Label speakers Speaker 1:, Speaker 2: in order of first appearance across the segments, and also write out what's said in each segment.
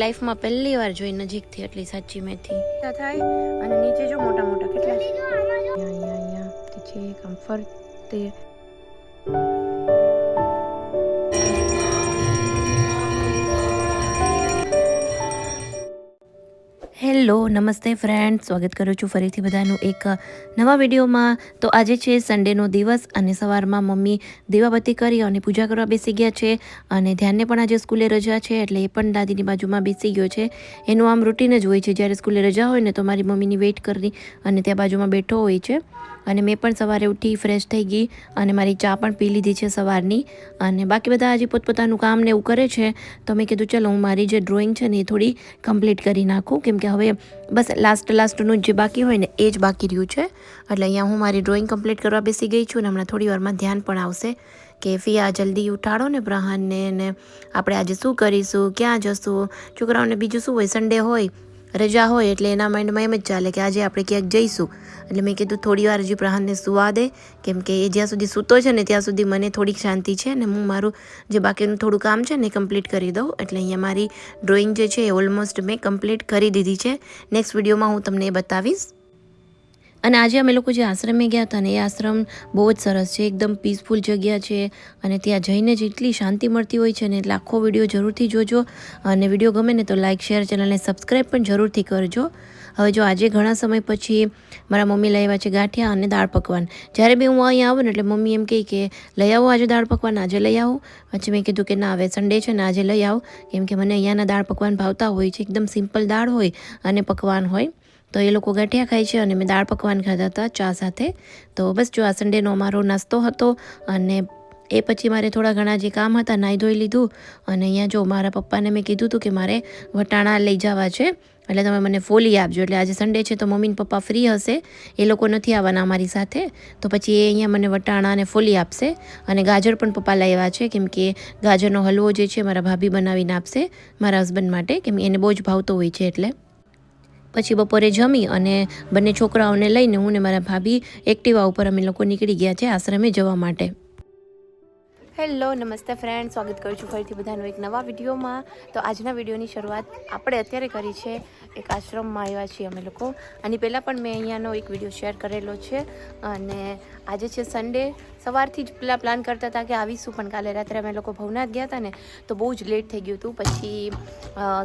Speaker 1: લાઈફમાં પહેલી વાર જોઈ નજીકથી એટલી સાચી મેથી. થાય અને નીચે જો મોટા મોટા કેટલા અહીંયા અહીંયા છે. આમ ફરતે હેલો નમસ્તે ફ્રેન્ડ સ્વાગત કરું છું ફરીથી બધાનું એક નવા વિડીયોમાં. તો આજે છે સન્ડેનો દિવસ અને સવારમાં મમ્મી દીવાબત્તી કરી અને પૂજા કરવા બેસી ગયા છે અને ધ્યાનને પણ આજે સ્કૂલે રજા છે એટલે એ પણ દાદીની બાજુમાં બેસી ગયો છે. એનું આમ રૂટીન જ હોય છે. જ્યારે સ્કૂલે રજા હોય ને તો મારી મમ્મીની વેઇટ કરી અને ત્યાં બાજુમાં બેઠો હોય છે. અને મેં પણ સવારે ઉઠી ફ્રેશ થઈ ગઈ અને મારી ચા પણ પી લીધી છે સવારની. અને બાકી બધા આજે પોતપોતાનું કામ ને એવું કરે છે. તો મેં કીધું, ચલો, હું મારી જે ડ્રોઈંગ છે ને એ થોડી કમ્પ્લીટ કરી નાખું. કેમ કે હવે બસ લાસ્ટ લાસ્ટનું જે બાકી હોય ને એ જ બાકી રહ્યું છે. એટલે અહીંયા હું મારી ડ્રોઈંગ કમ્પ્લીટ કરવા બેસી ગઈ છું અને હમણાં થોડી વારમાં ધ્યાન પણ આવશે કે ફિયા જલ્દી ઉઠાડો ને પ્રહાનને ને આપણે આજે શું કરીશું, ક્યાં જશું, છોકરાઓને બીજું શું હોય સન્ડે હોય રજા હોય એટલે એના માઇન્ડમાં એમ જ ચાલે કે આજે આપણે ક્યાંક જઈશું. એટલે મેં કીધું થોડી વાર હજી પ્રહાનને સુવા દે, કેમ કે એ જ્યાં સુધી સૂતો છે ને ત્યાં સુધી મને થોડીક શાંતિ છે ને હું મારું જે બાકીનું થોડું કામ છે ને કમ્પ્લીટ કરી દઉં. એટલે અહીંયા મારી ડ્રોઈંગ જે છે એ ઓલમોસ્ટ મેં કમ્પ્લીટ કરી દીધી છે. નેક્સ્ટ વિડીયોમાં હું તમને એ બતાવીશ. અને આજે અમે લોકો જે આશ્રમે ગયા હતા ને એ આશ્રમ બહુ જ સરસ છે, એકદમ પીસફુલ જગ્યા છે અને ત્યાં જઈને જ એટલી શાંતિ મળતી હોય છે ને એટલે આખો વીડિયો જરૂરથી જોજો અને વીડિયો ગમે ને તો લાઇક શેર ચેનલને સબસ્ક્રાઈબ પણ જરૂરથી કરજો. હવે જો આજે ઘણા સમય પછી મારા મમ્મી લઈ આવ્યા છે ગાંઠિયા અને દાળ પકવાન. જ્યારે બી હું અહીંયા આવું ને એટલે મમ્મી એમ કહે કે, લઈ આવો આજે દાળ પકવાન, આજે લઈ આવો. પછી મેં કીધું કે, ના, હવે સન્ડે છે ને આજે લઈ આવો. કેમ કે મને અહીંયાના દાળ પકવાન ભાવતા હોય છે, એકદમ સિમ્પલ દાળ હોય અને પકવાન હોય. તો એ લોકો ગાંઠિયા ખાય છે અને મેં દાળ પકવાન ખાધા હતા ચા સાથે. તો બસ જો આ સન્ડેનો અમારો નાસ્તો હતો અને એ પછી મારે થોડા ઘણા જે કામ હતા નાહી ધોઈ લીધું અને અહીંયા જો મારા પપ્પાને મેં કીધું હતું કે મારે વટાણા લઈ જવા છે, એટલે તમે મને ફોલી આપજો. એટલે આજે સન્ડે છે તો મમ્મી પપ્પા ફ્રી હશે, એ લોકો નથી આવવાના અમારી સાથે. તો પછી એ અહીંયા મને વટાણા અને ફોલી આપશે અને ગાજર પણ પપ્પા લાવ્યા છે, કેમ કે ગાજરનો હલવો જે છે મારા ભાભી બનાવીને આપશે મારા હસબન્ડ માટે, કેમ એને બહુ જ ભાવતો હોય છે એટલે. પછી બપોરે જમી અને બંને છોકરાઓને લઈને હું ને મારા ભાભી એક્ટિવા ઉપર અમે લોકો નીકળી ગયા છે આશ્રમે જવા માટે. હેલો, નમસ્તે ફ્રેન્ડ સ્વાગત કરું છું ફરીથી બધાનું એક નવા વિડીયોમાં. તો આજના વિડીયોની શરૂઆત આપણે અત્યારે કરી છે. એક આશ્રમમાં આવ્યા છીએ અમે લોકો. આની પહેલાં પણ મેં અહીંયાનો એક વીડિયો શેર કરેલો છે. અને આજે છે સન્ડે સવારથી જ પેલા પ્લાન કરતા હતા કે આવીશું પણ કાલે રાત્રે અમે લોકો ભવનાથ ગયા હતા ને, તો બહુ જ લેટ થઈ ગયું હતું. પછી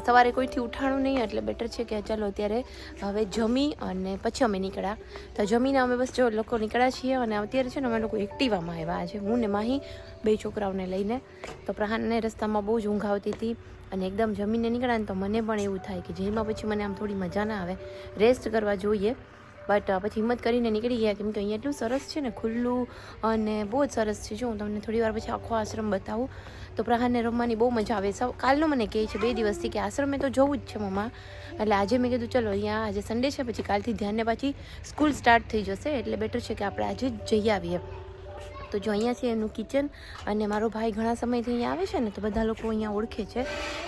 Speaker 1: સવારે કોઈથી ઉઠાણું નહીં, એટલે બેટર છે કે ચાલો અત્યારે હવે જમી અને પછી અમે નીકળ્યા. તો જમીને અમે બસ જો લોકો નીકળ્યા છીએ અને અત્યારે છે ને અમે લોકો એક્ટિવામાં આવ્યા આજે. હું ને માહી બે છોકરાઓને લઈને, તો પ્રહાનને રસ્તામાં બહુ જ ઊંઘ આવતી હતી અને એકદમ જમીને નીકળ્યા ને, તો મને પણ એવું થાય કે જેમાં પછી મને આમ થોડી મજા ના આવે. રેસ્ટ કરવા જોઈએ. બટ પછી હિંમત કરીને નીકળી ગયા કેમ કે અહીંયા એટલું સરસ છે ને, ખુલ્લું અને બહુ જ સરસ છે. જો, હું તમને થોડી વાર પછી આખો આશ્રમ બતાવું. તો પ્રહારને રમવાની બહુ મજા આવે. સૌ, કાલનો મને કહે છે બે દિવસથી કે આશ્રમે તો જવું જ છે મમ્મા. એટલે આજે મેં કીધું, ચલો, અહીંયા આજે સન્ડે છે, પછી કાલથી ધ્યાનને પાછી સ્કૂલ સ્ટાર્ટ થઈ જશે. એટલે બેટર છે કે આપણે આજે જ જઈ આવીએ. તો જો અહીંયા છે એનું કિચન અને મારો ભાઈ ઘણા સમયથી અહીંયા આવે છે ને, તો બધા લોકો અહીંયા ઓળખે છે.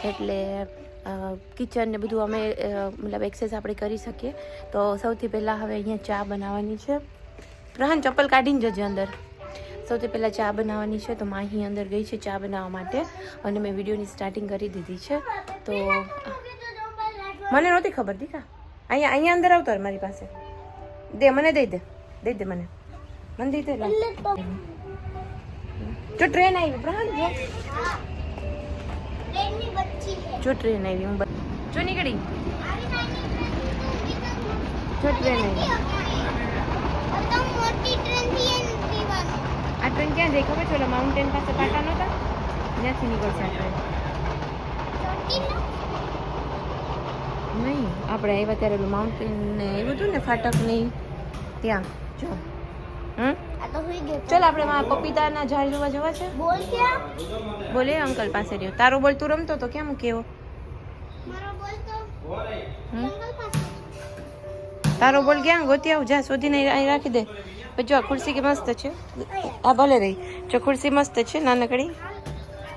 Speaker 1: એટલે કિચન ને બધું અમે મતલબ એક્સેસ આપણે કરી શકીએ. તો સૌથી પહેલાં હવે અહીંયા ચા બનાવવાની છે. પ્રહાન, ચપ્પલ કાઢીને જજે અંદર. સૌથી પહેલાં ચા બનાવવાની છે, તો માહી અંદર ગઈ છે ચા બનાવવા માટે. અને મેં વિડીયોની સ્ટાર્ટિંગ કરી દીધી છે. તો મને નહોતી ખબર, દીકા. અહીંયા અહીંયા અંદર આવતો મારી પાસે. દે, મને દઈ દે. દઈ દે મને. મને દઈ દે. જો ટ્રેન આવી પ્રહાન જો? જો ટ્રેન આવી, હું જો નીકળી. જો ટ્રેન આવી. આ ટ્રેન ક્યાં જઈ ખબર છે? ઓલા માઉન્ટેન પાસે પાટા નહોતા? ત્યાંથી નીકળશે આ ટ્રેન નહીં, આપણે આવ્યા ત્યારે માઉન્ટેન ને આવ્યું હતું ને ફાટક નહીં ત્યાં. જો. હમ?
Speaker 2: તો હોઈ ગયો
Speaker 1: ચાલ આપણે માં પપીતાના ઝાડ જોવા જવા છે.
Speaker 2: બોલ ક્યાં?
Speaker 1: બોલે અંકલ પાસે રહ્યો. તારો બોલ તું રમતો તો કેમ કેવો?
Speaker 2: મારો બોલ તો
Speaker 1: હમ? તારો બોલ ક્યાં? ગોતી આવ જા શોધીને અહીં રાખી દે. પછી જો આ ખુરશી કે મસ્ત છે. આ ભલે રહી. જો ખુરશી મસ્ત છે નાનકડી.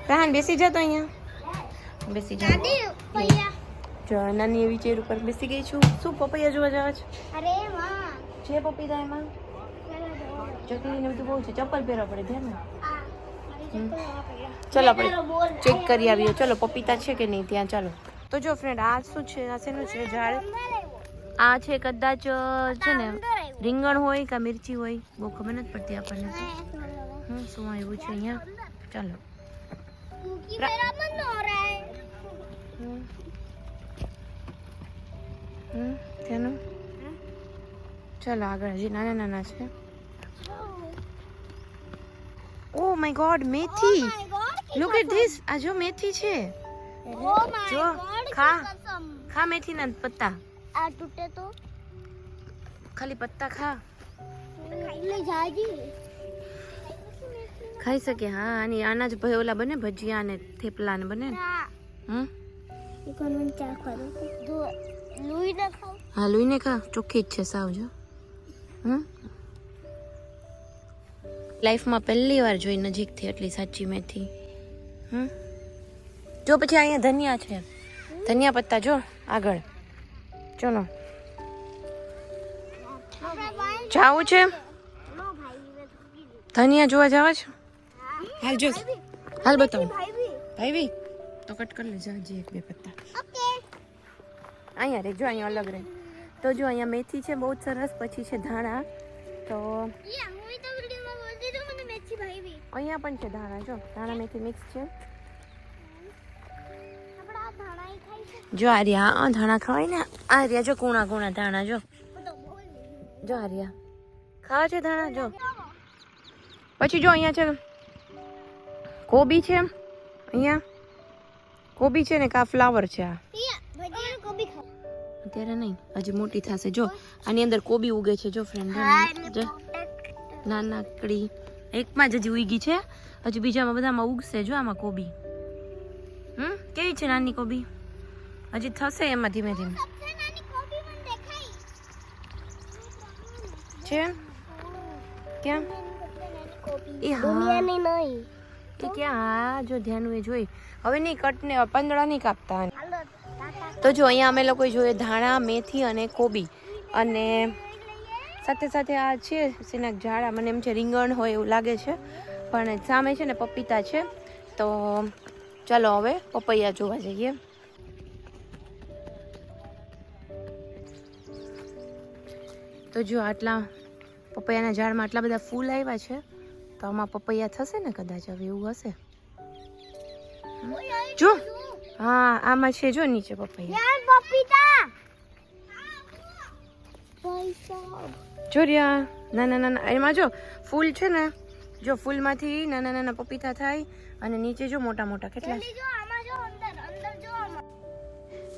Speaker 1: રાહન બેસી જા તો અહીંયા. બેસી જા. જો નાની એવી ચેર ઉપર બેસી ગઈ છું. શું પપૈયા જોવા જવા છે?
Speaker 2: અરે માં
Speaker 1: છે પપીતા એમાં? ચકલી ને બધું બહુ છે. ચપ્પલ પહેરવા પડે ધ્યાન ચલો આપણે ચેક કરી આવીએ. ચલો પપીતા છે કે નહીં? ત્યાં ચાલો. તો જો ફ્રેન્ડ આ શું છે? આ શેનું છે? ઝાડ? આ છે કદાચ છે ને રીંગણ હોય કે મિરચી હોય? બહુ ખબર નથી પડતી આપણને
Speaker 2: હું
Speaker 1: શું આવ્યું છે અહીંયા? ચાલો. હમ. તેનું? ચલો આગળ હજી નાના નાના છે. ઓ my God methi look at this આ જો મેથી છે જો ખા ખા મેથીના પત્તા
Speaker 2: આ તૂટે તો
Speaker 1: ખાલી પત્તા ખા ખાઈ શકે હા આની આના જ ભાઈ ઓલા બને ભજીયા ને થેપલા ને બને હમ હા લુઈને ખા ચોખ્ખી જ છે સાવ જો હમ લાઈફમાં પહેલી વાર જોઈ નજીકથી એટલી સાચી મેથી. હમ? જો પછી અહીંયા ધનિયા છે. ધનિયા પત્તા જો, આગળ. ચલો. જાવું છે. ધનિયા જોવા જવા છે? હાલ જો. હાલ બતાવું.
Speaker 2: ભાઈ બી
Speaker 1: તો કટ કરી લેજો હજી એક બે પત્તા. અહીંયા રે, જો અહીંયા અલગ રે. તો જો અહીંયા મેથી છે, બહુ સરસ. પછી છે ધાણા. તો
Speaker 2: યા હું તો વિડિયોમાં બોલતી તો મને મેથી ભાઈ બી
Speaker 1: અહીંયા પણ છે ધાણા જો ધાણા મેથી મિક્સ
Speaker 2: છે.
Speaker 1: જો આ રહ્યા આ ધાણા ખવાય ને? આર્યા જો કુણા કુણા ધાણા જો. જો આર્યા. ખાવા છે ધાણા જો. પછી જો અહીંયા છે કોબી છે અહીંયા કોબી છે ને કા ફ્લાવર છે આ.
Speaker 2: કોબી
Speaker 1: અત્યારે નહીં હજી મોટી થશે. જો આની અંદર કોબી ઉગે છે જો ફ્રેન્ડ જો. નાનકડી. એકમાં જ હજી ઉગી છે. હજી બીજામાં બધામાં ઉગશે જો આમાં કોબી. હમ? કેવી છે નાની કોબી? હજી થશે એમાં ધીમે ધીમે. છે? કેમ એ
Speaker 2: દુનિયાની નહીં.
Speaker 1: એ ક્યાં? હા જો ધ્યાન એ જોઈ. હવે નહીં કટને પાંદડા નહીં કાપતા. તો જો અહીંયા અમે લોકોએ જોઈએ ધાણા મેથી અને કોબી. અને સાથે સાથે આ છે સિનાક ઝાડા. મને એમ છે રીંગણ હોય એવું લાગે છે. પણ સામે છે ને પપીતા છે. તો ચાલો હવે પપૈયા જોવા જઈએ. તો જો આટલા પપૈયાના ઝાડમાં આટલા બધા ફૂલ આવ્યા છે તો આમાં પપૈયા થશે ને કદાચ હવે એવું હશે? જો. હા આમાં છે જો નીચે પપૈયા. જો રહ્યા નાના નાના એમાં જો ફૂલ છે ને જો ફૂલમાંથી નાના નાના પપીતા થાય અને નીચે જો મોટા મોટા કેટલા. છે
Speaker 2: જલ્દી જો આમાં જો અંદર અંદર જો આમાં.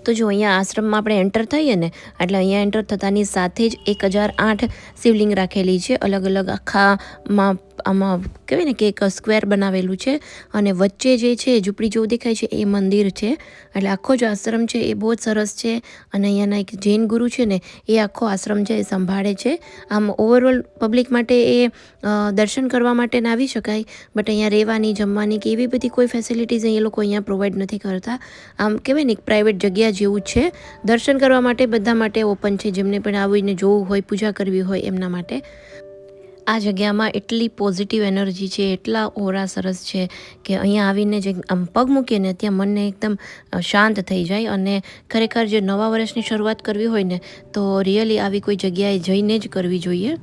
Speaker 1: તો જો અહીંયા આશ્રમમાં આપણે એન્ટર થઈએ ને એટલે અહીંયા એન્ટર થતાની સાથે જ એક હજાર આઠ શિવલિંગ રાખેલી છે. અલગ અલગ આખામાં આમાં કહેવાય ને કે એક સ્ક્વેર બનાવેલું છે અને વચ્ચે જે છે ઝૂંપડી જેવું દેખાય છે, એ મંદિર છે. એટલે આખો જે આશ્રમ છે, એ બહુ જ સરસ છે અને અહીંયાના એક જૈન ગુરુ છે ને, એ આખો આશ્રમ છે, એ સંભાળે છે. આમ ઓવરઓલ પબ્લિક માટે એ દર્શન કરવા માટે ના આવી શકાય બટ અહીંયા રહેવાની, જમવાની કે એવી બધી કોઈ ફેસિલિટીઝ એ લોકો અહીંયા પ્રોવાઈડ નથી કરતા. આમ કહેવાય ને એક પ્રાઇવેટ જગ્યા જેવું છે. દર્શન કરવા માટે બધા માટે ઓપન છે, જેમને પણ આવીને જોવું હોય, પૂજા કરવી હોય, એમના માટે. આ જગ્યામાં એટલી પોઝિટિવ એનર્જી છે, એટલા ઓરા સરસ છે કે અહીંયા આવીને જે આમ પગ મૂકીએ ને ત્યાં મનને એકદમ શાંત થઈ જાય અને ખરેખર જે નવા વર્ષની શરૂઆત કરવી હોય ને, તો રિયલી આવી કોઈ જગ્યાએ જઈને જ કરવી જોઈએ.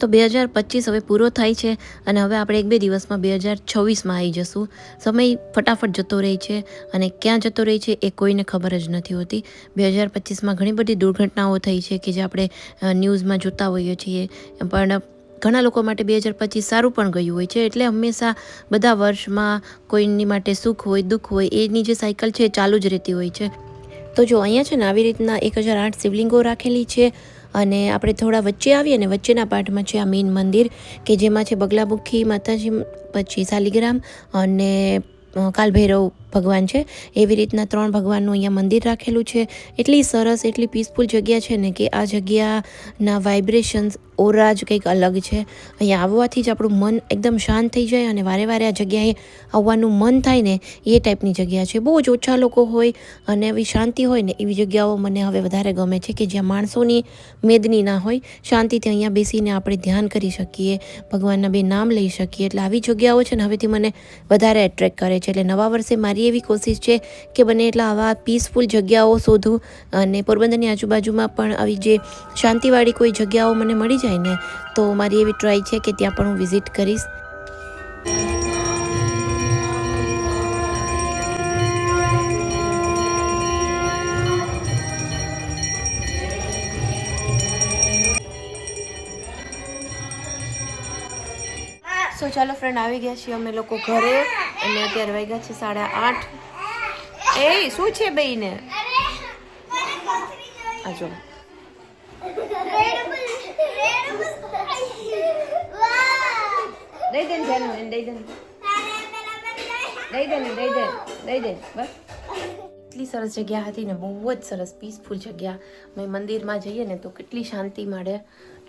Speaker 1: તો બે હજાર પચીસ હવે પૂરો થાય છે અને હવે આપણે એક બે દિવસમાં બે હજાર છવ્વીસમાં આવી જશું. સમય ફટાફટ જતો રહે છે અને ક્યાં જતો રહે છે એ કોઈને ખબર જ નથી હોતી. બે હજાર પચીસમાં ઘણી બધી દુર્ઘટનાઓ થઈ છે કે જે આપણે ન્યૂઝમાં જોતા હોઈએ છીએ. પણ ઘણા લોકો માટે બે હજાર પચીસ સારું પણ ગયું હોય છે. એટલે હંમેશા બધા વર્ષમાં કોઈની માટે સુખ હોય, દુઃખ હોય, એની જે સાયકલ છે એ ચાલુ જ રહેતી હોય છે. તો જો અહીંયા છે ને આવી રીતના એક હજાર આઠ શિવલિંગો રાખેલી છે અને આપણે થોડા વચ્ચે આવીએ ને વચ્ચેના પાર્ટમાં છે આ મેઇન મંદિર કે જેમાં છે બગલામુખી માતાજી, પછી શાલિગ્રામ અને કાલભૈરવ ભગવાન છે. એવી રીતના ત્રણ ભગવાનનું અહીંયા મંદિર રાખેલું છે. એટલી સરસ, એટલી પીસફુલ જગ્યા છે ને કે આ જગ્યાના વાઇબ્રેશન્સ ઓરા જ કંઈક અલગ છે. અહીંયા આવવાથી જ આપણું મન એકદમ શાંત થઈ જાય અને વારે વારે આ જગ્યાએ આવવાનું મન થાય ને એ ટાઈપની જગ્યા છે. બહુ જ ઓછા લોકો હોય અને એવી શાંતિ હોય ને એવી જગ્યાઓ મને હવે વધારે ગમે છે કે જ્યાં માણસોની મેદની ના હોય. શાંતિથી અહીંયા બેસીને આપણે ધ્યાન કરી શકીએ, ભગવાનના બે નામ લઈ શકીએ. એટલે આવી જગ્યાઓ છે ને હવેથી મને વધારે એટ્રેક્ટ કરે છે. એટલે નવા વર્ષે મારી એવી કોશિશ છે કે બને એટલા આવા પીસફુલ જગ્યાઓ શોધું અને પોરબંદરની આજુબાજુમાં પણ આવી જે શાંતિવાળી કોઈ જગ્યાઓ મને મળી જાય ને, તો મારી એવી ટ્રાય છે કે ત્યાં પણ હું વિઝિટ કરીશ. સો ચાલો ફ્રેન્ડ આવી ગયા છીએ અમે લોકો ઘરે. અને અત્યારે વાગ્યા છે સાડા આઠ. એ, શું છે બેયને? આ જો. દઈ દે જાનું એને, દઈ દે દઈ દે દઈ દે દઈ દે, બસ. એટલી સરસ જગ્યા હતી ને, બહુ જ સરસ પીસફુલ જગ્યા. મેં મંદિરમાં જઈએ ને તો કેટલી શાંતિ મળે.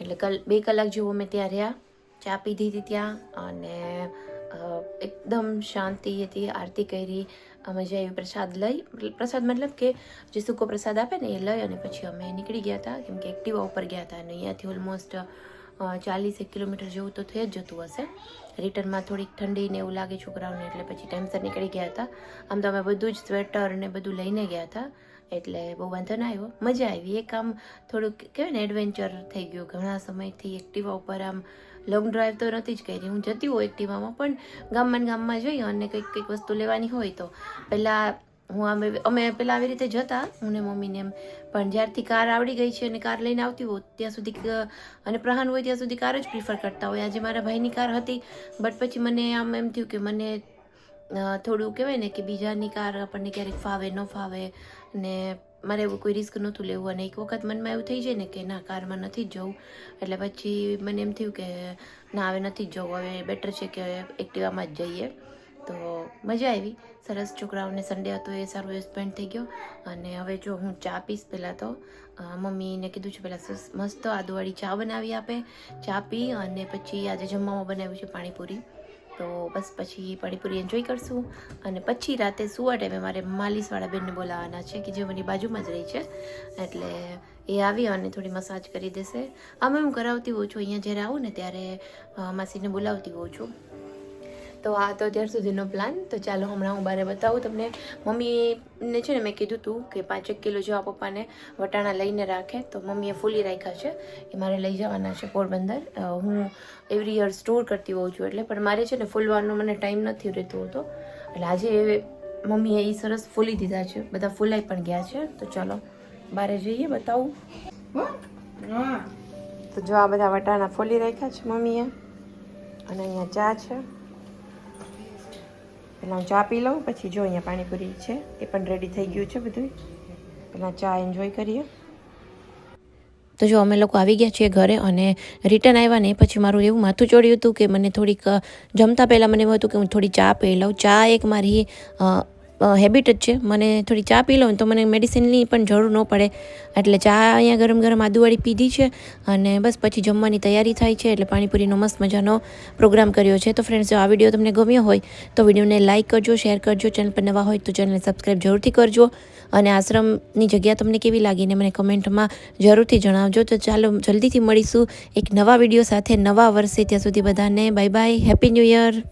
Speaker 1: એટલે કલ, બે કલાક જેવું અમે ત્યાં રહ્યા. ચા પીધી હતી ત્યાં અને એકદમ શાંતિ હતી, આરતી કરી મજા આવી પ્રસાદ લઈ પ્રસાદ મતલબ કે જે સૂકો પ્રસાદ આપે ને એ લઈ અને પછી અમે નીકળી ગયા હતા, કેમ કે એક્ટિવા ઉપર ગયા હતા અને અહીંયાથી ઓલમોસ્ટ ચાલીસ એક કિલોમીટર જેવું તો થઈ જ જતું હશે. રિટર્નમાં થોડીક ઠંડી ને એવું લાગે છોકરાઓને, એટલે પછી ટાઈમસર નીકળી ગયા હતા. આમ તો અમે બધું જ સ્વેટર ને બધું લઈને ગયા હતા, એટલે બહુ વાંધો ના આવ્યો. મજા આવી. એક આમ થોડુંક કહેવાય ને એડવેન્ચર થઈ ગયું. ઘણા સમયથી એક્ટિવા ઉપર આમ લોંગ ડ્રાઈવ તો નથી જ કરી. હું જતી હોઉં એક્ટિવામાં, પણ ગામમાં ગામમાં જઈ અને કંઈક કંઈક વસ્તુ લેવાની હોય તો. પહેલાં હું અમે અમે પહેલાં આવી રીતે જતા, હું ને મમ્મીને એમ. પણ જ્યારથી કાર આવડી ગઈ છે અને કાર લઈને આવતી હોય ત્યાં સુધી અને પ્રહાન હોય ત્યાં સુધી કાર જ પ્રિફર કરતા હોય. આજે મારા ભાઈની કાર હતી બટ પછી મને આમ એમ થયું કે મને થોડું કહેવાય ને કે બીજાની કાર આપણને ક્યારેક ફાવે, ન ફાવે, ને મારે એવું કોઈ રિસ્ક નહોતું લેવું અને એક વખત મનમાં એવું થઈ જાય ને કે ના, કારમાં નથી જ જવું. એટલે પછી મને એમ થયું કે ના, હવે નથી જ જવું, હવે બેટર છે કે એક્ટિવામાં જ જઈએ. તો મજા આવી. સરસ છોકરાઓને સન્ડે હતો, એ સારું એ સ્પેન્ડ થઈ ગયો. અને હવે જો હું ચા પીશ પહેલાં તો મમ્મીને કીધું છે પહેલાં મસ્ત આદુવાળી ચા બનાવી આપે. ચા પી અને પછી આજે જમવામાં બનાવ્યું છે પાણીપુરી. તો બસ પછી પાણીપુરી એન્જોય કરશું. અને પછી રાતે સુવા ટાઈમે મારે માલિશવાળા બેનને બોલાવવાના છે કે જે મારી બાજુમાં જ રહી છે. એટલે એ આવી અને થોડી મસાજ કરી દેશે. આમાં હું કરાવતી હોઉં છું, અહીંયા જ્યારે આવું ને ત્યારે માસીને બોલાવતી હોઉં છું. તો આ તો અત્યાર સુધીનો પ્લાન તો ચાલો હમણાં હું બારે બતાવું તમને. મમ્મીને છે ને મેં કીધું હતું કે પાંચેક કિલો જેવા પપ્પાને વટાણા લઈને રાખે. તો મમ્મીએ ફૂલી રાખ્યા છે. એ મારે લઈ જવાના છે પોરબંદર. હું એવરી યર સ્ટોર કરતી હોઉં છું એટલે. પણ મારે છે ને ફૂલવાનો મને ટાઈમ નથી રહેતો હોતો. એટલે આજે મમ્મીએ એ સરસ ફૂલી દીધા છે. બધા ફૂલાઈ પણ ગયા છે. તો ચાલો બારે જઈએ બતાવું. તો જો આ બધા વટાણા ફૂલી રાખ્યા છે મમ્મીએ. અને અહીંયા ચા છે. પહેલાં ચા પી લઉં, પછી જો અહીંયા પાણીપુરી છે, એ પણ રેડી થઈ ગયું છે બધું પહેલાં ચા એન્જોય કરીએ. તો જો અમે લોકો આવી ગયા છીએ ઘરે અને રિટર્ન આવ્યા ને, પછી મારું એવું માથું ચોડ્યું હતું કે મને થોડીક જમતા પહેલાં મને એવું હતું કે હું થોડી ચા પી લઉં. ચા એક મારી હેબિટ જ છે. મને થોડી ચા પી લઉં તો મને મેડિસિનની પણ જરૂર ન પડે. એટલે ચા અહીંયા ગરમ ગરમ આદુવાળી પીધી છે અને બસ પછી જમવાની તૈયારી થાય છે એટલે પાણીપુરીનો મસ્ત મજાનો પ્રોગ્રામ કર્યો છે. તો ફ્રેન્ડ્સ જો આ વીડિયો તમને ગમ્યો હોય તો વિડીયોને લાઇક કરજો શેર કરજો. ચેનલ પર નવા હોય તો ચેનલને સબસ્ક્રાઈબ જરૂરથી કરજો. અને આશ્રમની જગ્યા તમને કેવી લાગીને મને કમેન્ટમાં જરૂરથી જણાવજો. તો ચાલો જલ્દીથી મળીશું એક નવા વીડિયો સાથે નવા વર્ષે. ત્યાં સુધી બધાને bye bye happy new year